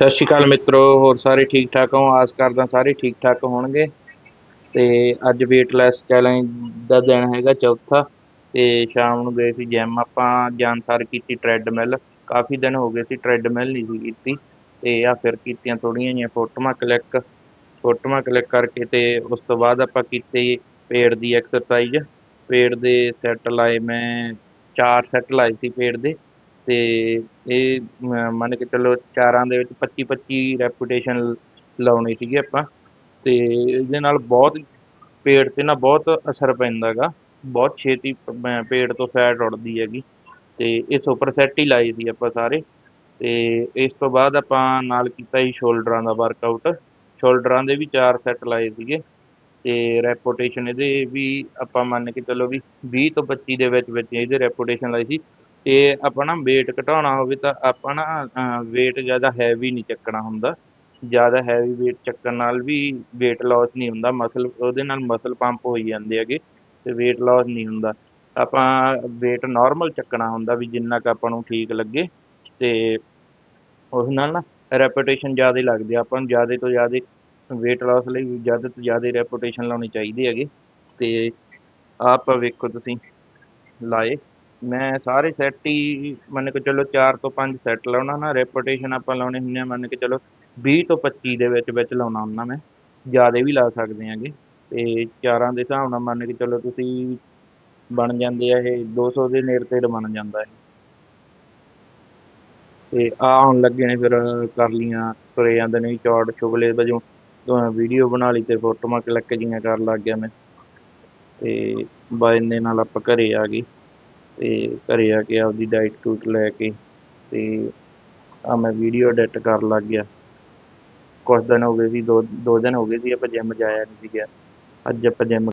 ਸਤਿ ਸ਼੍ਰੀ ਅਕਾਲ ਮਿੱਤਰੋ, ਹੋਰ ਸਾਰੇ ਠੀਕ ਠਾਕ ਹੋ? ਆਸ ਕਰਦਾ ਸਾਰੇ ਠੀਕ ਠਾਕ ਹੋਣਗੇ। ਤੇ ਅੱਜ weightless ਚੈਲੰਜ ਦਾ ਦਿਨ ਹੈਗਾ ਚੌਥਾ। ਤੇ ਸ਼ਾਮ ਨੂੰ ਗਏ ਸੀ ਜਿਮ ਆਪਾਂ ਜਾਣਸਾਰ ਕੀਤੀ ਟ੍ਰੈਡਮਿਲ ਕਾਫੀ ਦਿਨ ਹੋ ਗਏ ਸੀ ਟ੍ਰੈਡਮਿਲ ਨਹੀਂ ਸੀ ਕੀਤੀ। ਤੇ ਆ ਫਿਰ ਕੀਤੀਆਂ ਥੋੜੀਆਂ ਜਿਹੀਆਂ ਫੋਟੋਆਂ ਕਲਿੱਕ ਫੋਟੋਆਂ ਕਲਿੱਕ ਕਰਕੇ ਤੇ ਉਸ ਤੋਂ ਬਾਅਦ ਆਪਾਂ ਕੀਤੀ ਪੇਟ ਦੀ ਐਕਸਰਸਾਈਜ਼ ਪੇਟ ਦੇ ਸੈੱਟ ਲਾਏ ਮੈਂ, ਚਾਰ ਸੈੱਟ ਲਾਏ ਸੀ ਪੇਟ ਦੇ। ਅਤੇ ਇਹ ਮੰਨ ਕੇ ਚੱਲੋ ਚਾਰਾਂ ਦੇ ਵਿੱਚ 25 25 ਰੈਪੂਟੇਸ਼ਨ ਲਾਉਣੀ ਸੀਗੀ ਆਪਾਂ ਅਤੇ ਇਹਦੇ ਨਾਲ ਬਹੁਤ ਪੇਟ ਤੇ ਨਾ ਬਹੁਤ ਅਸਰ ਪੈਂਦਾ ਗਾ ਬਹੁਤ ਛੇਤੀ ਪੇਟ ਤੋਂ ਫੈਟ ਉੱਡਦੀ ਹੈਗੀ ਅਤੇ ਇਹ ਸੁਪਰ ਸੈੱਟ ਹੀ ਲਾਏ ਸੀ ਆਪਾਂ ਸਾਰੇ। ਅਤੇ ਇਸ ਤੋਂ ਬਾਅਦ ਆਪਾਂ ਨਾਲ ਕੀਤਾ ਸੀ ਸ਼ੋਲਡਰਾਂ ਦਾ ਵਰਕਆਊਟ ਸ਼ੋਲਡਰਾਂ ਦੇ ਵੀ ਚਾਰ ਸੈੱਟ ਲਾਏ ਸੀਗੇ ਅਤੇ ਰੈਪੂਟੇਸ਼ਨ ਇਹਦੇ ਵੀ ਆਪਾਂ ਮੰਨ ਕੇ ਚੱਲੋ ਵੀ 20 ਤੋਂ 25 ਦੇ ਵਿੱਚ ਵਿੱਚ ਇਹਦੇ ਰੈਪੂਟੇਸ਼ਨ ਲਾਈ ਸੀ। ਤੇ ਆਪਾਂ ਨਾ weight ਘਟਾਉਣਾ ਹੋਵੇ ਤਾਂ ਆਪਾਂ ਨਾ weight ਜ਼ਿਆਦਾ ਹੈਵੀ ਨਹੀਂ ਚੱਕਣਾ ਹੁੰਦਾ। ਜ਼ਿਆਦਾ ਹੈਵੀ weight ਚੱਕਣ ਨਾਲ ਵੀ weight loss ਨਹੀਂ ਹੁੰਦਾ। ਮਸਲ ਉਹਦੇ ਨਾਲ ਮਸਲ ਪੰਪ ਹੋਈ ਜਾਂਦੇ ਹੈਗੇ ਤੇ weight loss ਨਹੀਂ ਹੁੰਦਾ। ਆਪਾਂ weight normal ਚੱਕਣਾ ਹੁੰਦਾ ਵੀ ਜਿੰਨਾ ਕੁ ਆਪਾਂ ਨੂੰ ਠੀਕ ਲੱਗੇ ਤੇ ਉਸ ਨਾਲ ਨਾ ਰੈਪੂਟੇਸ਼ਨ ਜ਼ਿਆਦਾ ਲੱਗਦੀ ਆ। ਆਪਾਂ ਨੂੰ ਜ਼ਿਆਦਾ ਤੋਂ ਜ਼ਿਆਦਾ weight loss ਲਈ ਜ਼ਿਆਦਾ ਤੋਂ ਜ਼ਿਆਦਾ ਰੈਪੂਟੇਸ਼ਨ ਲਾਉਣੀ ਚਾਹੀਦੀ ਹੈਗੇ। ਤੇ ਆਹ ਆਪਾਂ ਵੇਖੋ ਤੁਸੀਂ, ਲਾਏ। ਮੈਂ ਸਾਰੇ ਸੈੱਟ ਹੀ ਮੰਨ ਕੇ ਚਲੋ 4 ਤੋਂ 5 ਸੈੱਟ ਲਾਉਣਾ ਨਾ ਰੈਪੂਟੇਸ਼ਨ ਆਪਾਂ ਲਾਉਣੇ ਹੁੰਦੇ ਆ ਮੰਨ ਕੇ ਚਲੋ 20 ਤੋਂ 25 ਦੇ ਵਿੱਚ ਵਿੱਚ ਲਾਉਣਾ ਹੁੰਦਾ ਮੈਂ, ਜ਼ਿਆਦਾ ਵੀ ਲਾ ਸਕਦੇ ਆਂਗੇ ਤੇ ਚਾਰਾਂ ਦੇ ਹਿਸਾਬ ਨਾਲ ਮੰਨ ਕੇ ਚਲੋ ਤੁਸੀਂ ਬਣ ਜਾਂਦੇ ਆ ਇਹ 200 ਦੇ ਨੇੜੇ ਤੇੜੇ ਬਣ ਜਾਂਦਾ ਇਹ। ਤੇ ਆ ਹੁਣ ਲੱਗੇ ਨੇ ਫਿਰ ਕਰ ਲੀਆਂ ਤੁਰੇ ਜਾਂਦੇ ਨੇ ਚੌੜ ਚੁਗਲੇ ਵਜੋਂ ਵੀਡੀਓ ਬਣਾ ਲਈ ਤੇ ਫੋਟੋਆਂ ਕਲਿੱਕ ਜੀਆਂ ਕਰਨ ਲੱਗ ਗਿਆ ਮੈਂ। ਤੇ ਬਾਈ ਦੇ ਨਾਲ ਆਪਾਂ ਘਰੇ ਆ ਗਏ। ਅਤੇ ਘਰੇ ਆ ਕੇ ਆਪਦੀ ਡਾਈਟ ਡੂਟ ਲੈ ਕੇ ਅਤੇ ਆਹ ਮੈਂ ਵੀਡੀਓ ਐਡਿਟ ਕਰਨ ਲੱਗ ਗਿਆ। ਕੁਛ ਦਿਨ ਹੋ ਗਏ ਸੀ, ਦੋ ਦੋ ਦਿਨ ਹੋ ਗਏ ਸੀ, ਆਪਾਂ ਜਿੰਮ ਜਾਇਆ ਨਹੀਂ ਸੀਗਾ। ਅੱਜ ਆਪਾਂ ਜਿੰਮ